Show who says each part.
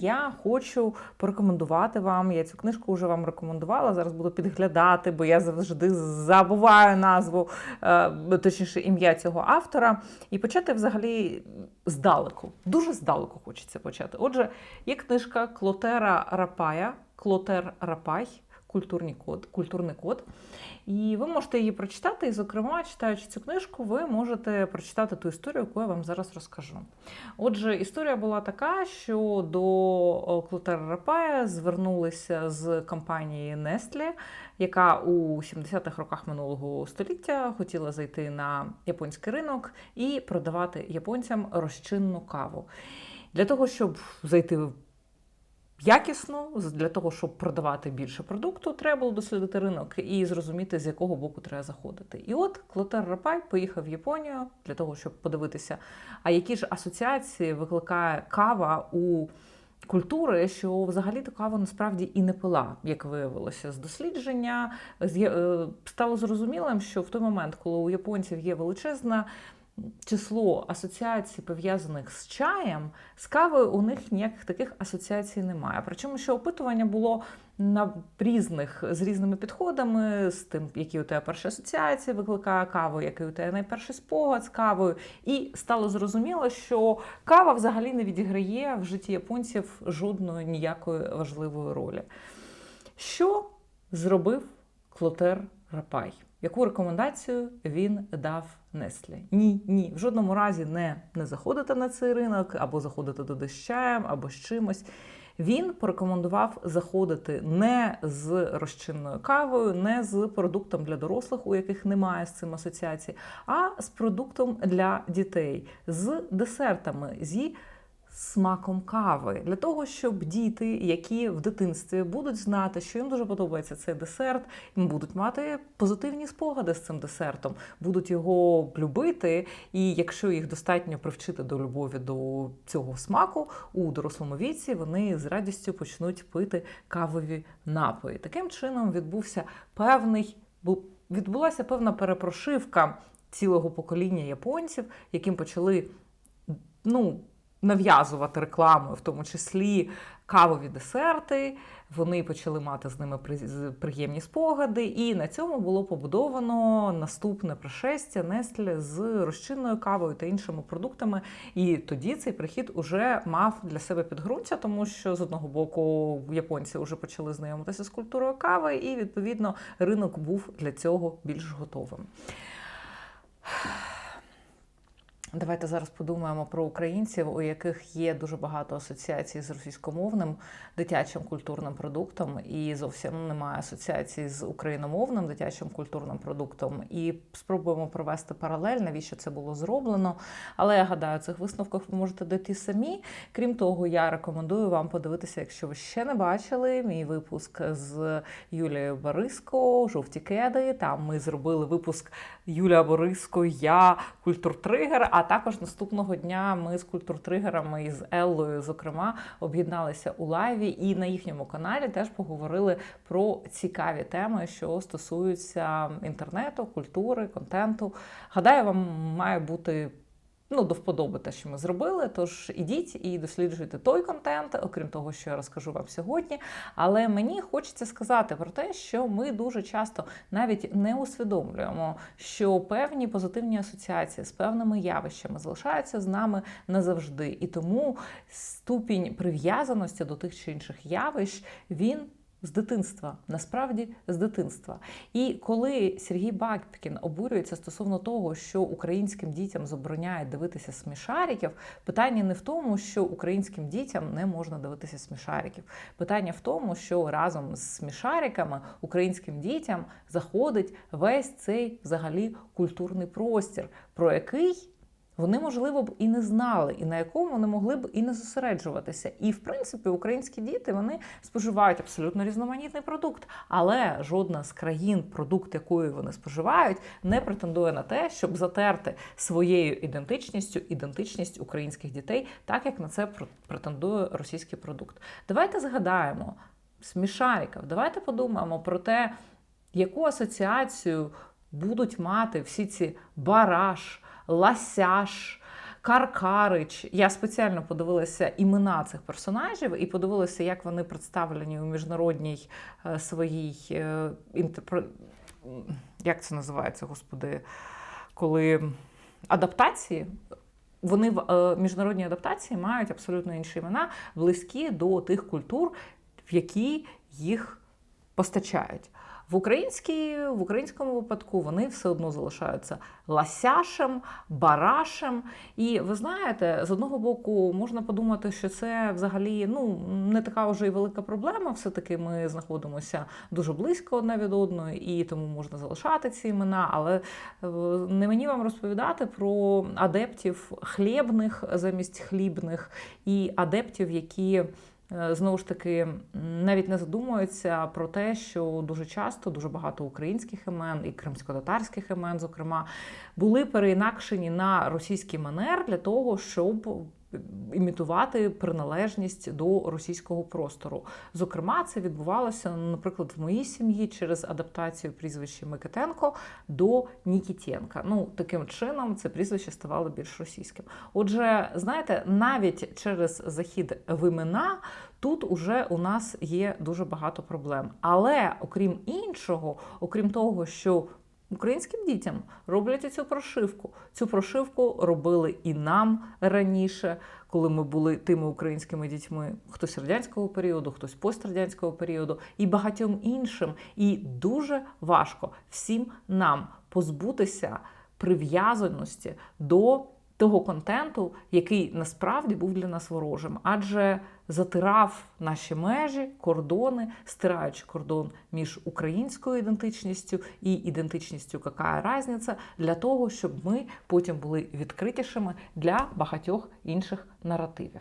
Speaker 1: Я хочу порекомендувати вам. Я цю книжку вже вам рекомендувала. Зараз буду підглядати, бо я завжди забуваю назву, е, точніше, ім'я цього автора. І почати взагалі здалеку. Дуже здалеку хочеться почати. Отже, є книжка Клотера Рапая, Клотер Рапай. Культурний код, культурний код. І ви можете її прочитати. І, зокрема, читаючи цю книжку, ви можете прочитати ту історію, яку я вам зараз розкажу. Отже, історія була така, що до Клотера Рапая звернулися з компанії Nestle, яка у 70-х роках минулого століття хотіла зайти на японський ринок і продавати японцям розчинну каву. Для того, щоб зайти в якісно, для того, щоб продавати більше продукту, треба було дослідити ринок і зрозуміти, з якого боку треба заходити. І от Клотер Рапай поїхав в Японію для того, щоб подивитися, а які ж асоціації викликає кава у культури, що взагалі то каву насправді і не пила, як виявилося з дослідження. Стало зрозумілим, що в той момент, коли у японців є величезна число асоціацій, пов'язаних з чаєм, з кавою у них ніяких таких асоціацій немає. Причому, що опитування було на різних з різними підходами, з тим, які у тебе перші асоціації викликає каву, який у тебе найперший спогад з кавою. І стало зрозуміло, що кава взагалі не відіграє в житті японців жодної ніякої важливої ролі. Що зробив Клотер Рапай? Яку рекомендацію він дав Неслі? Ні, ні, в жодному разі не, не заходити на цей ринок, або заходити туди з або з чимось. Він порекомендував заходити не з розчинною кавою, не з продуктом для дорослих, у яких немає з цим асоціації, а з продуктом для дітей, з десертами. зі смаком кави для того, щоб діти, які в дитинстві будуть знати, що їм дуже подобається цей десерт, будуть мати позитивні спогади з цим десертом, будуть його любити. І якщо їх достатньо привчити до любові до цього смаку у дорослому віці, вони з радістю почнуть пити кавові напої. Таким чином відбувся певний відбулася певна перепрошивка цілого покоління японців, яким почали ну нав'язувати рекламою, в тому числі кавові десерти. Вони почали мати з ними приємні спогади, і на цьому було побудовано наступне пришестя Нестле з розчинною кавою та іншими продуктами. І тоді цей прихід уже мав для себе підґрунтя, тому що з одного боку японці вже почали знайомитися з культурою кави, і відповідно ринок був для цього більш готовим. Давайте зараз подумаємо про українців, у яких є дуже багато асоціацій з російськомовним дитячим культурним продуктом, і зовсім немає асоціації з україномовним дитячим культурним продуктом. І спробуємо провести паралель, навіщо це було зроблено. Але я гадаю, цих висновках ви можете дойти самі. Крім того, я рекомендую вам подивитися, якщо ви ще не бачили, мій випуск з Юлією Бориско, жовті кеди. Там ми зробили випуск Юлія Бориско, я культуртригер. А також наступного дня ми з культуртригерами і з Еллою, зокрема, об'єдналися у лайві, і на їхньому каналі теж поговорили про цікаві теми, що стосуються інтернету, культури, контенту. Гадаю, вам має бути ну, до вподоби те, що ми зробили. Тож ідіть і досліджуйте той контент, окрім того, що я розкажу вам сьогодні. Але мені хочеться сказати про те, що ми дуже часто навіть не усвідомлюємо, що певні позитивні асоціації з певними явищами залишаються з нами назавжди. І тому ступінь прив'язаності до тих чи інших явищ він з дитинства, насправді з дитинства. І коли Сергій Бабкін обурюється стосовно того, що українським дітям забороняють дивитися смішариків, питання не в тому, що українським дітям не можна дивитися смішариків. Питання в тому, що разом з смішариками українським дітям заходить весь цей взагалі культурний простір, про який вони, можливо, б і не знали, і на якому вони могли б і не зосереджуватися. І, в принципі, українські діти вони споживають абсолютно різноманітний продукт, але жодна з країн, продукт якої вони споживають, не претендує на те, щоб затерти своєю ідентичністю ідентичність українських дітей, так як на це претендує російський продукт. Давайте згадаємо смішариків, давайте подумаємо про те, яку асоціацію будуть мати всі ці бараш ласяш, Каркарич. Я спеціально подивилася імена цих персонажів і подивилася, як вони представлені у міжнародній е, своїй е, інтерпре... як це називається, господи, коли адаптації. Вони в е, міжнародній адаптації мають абсолютно інші імена, близькі до тих культур, в які їх постачають. В українській, в українському випадку вони все одно залишаються ласяшем, барашем. І ви знаєте, з одного боку можна подумати, що це взагалі ну не така вже й велика проблема. Все-таки ми знаходимося дуже близько одне від одної, і тому можна залишати ці імена. Але е, не мені вам розповідати про адептів хлібних замість хлібних і адептів, які. Е, Знову ж таки, навіть не задумуються про те, що дуже часто дуже багато українських імен і кримсько-татарських імен, зокрема, були переінакшені на російський манер для того, щоб імітувати приналежність до російського простору. Зокрема, це відбувалося, наприклад, в моїй сім'ї через адаптацію прізвища Микитенко до Нікітєнка. Ну, таким чином це прізвище ставало більш російським. Отже, знаєте, навіть через захід в імена тут уже у нас є дуже багато проблем. Але окрім іншого, окрім того, що Українським дітям роблять цю прошивку. Цю прошивку робили і нам раніше, коли ми були тими українськими дітьми, хтось радянського періоду, хтось пострадянського періоду, і багатьом іншим. І дуже важко всім нам позбутися прив'язаності до того контенту, який насправді був для нас ворожим, адже затирав наші межі, кордони, стираючи кордон між українською ідентичністю і ідентичністю яка різниця, для того, щоб ми потім були відкритішими для багатьох інших наративів.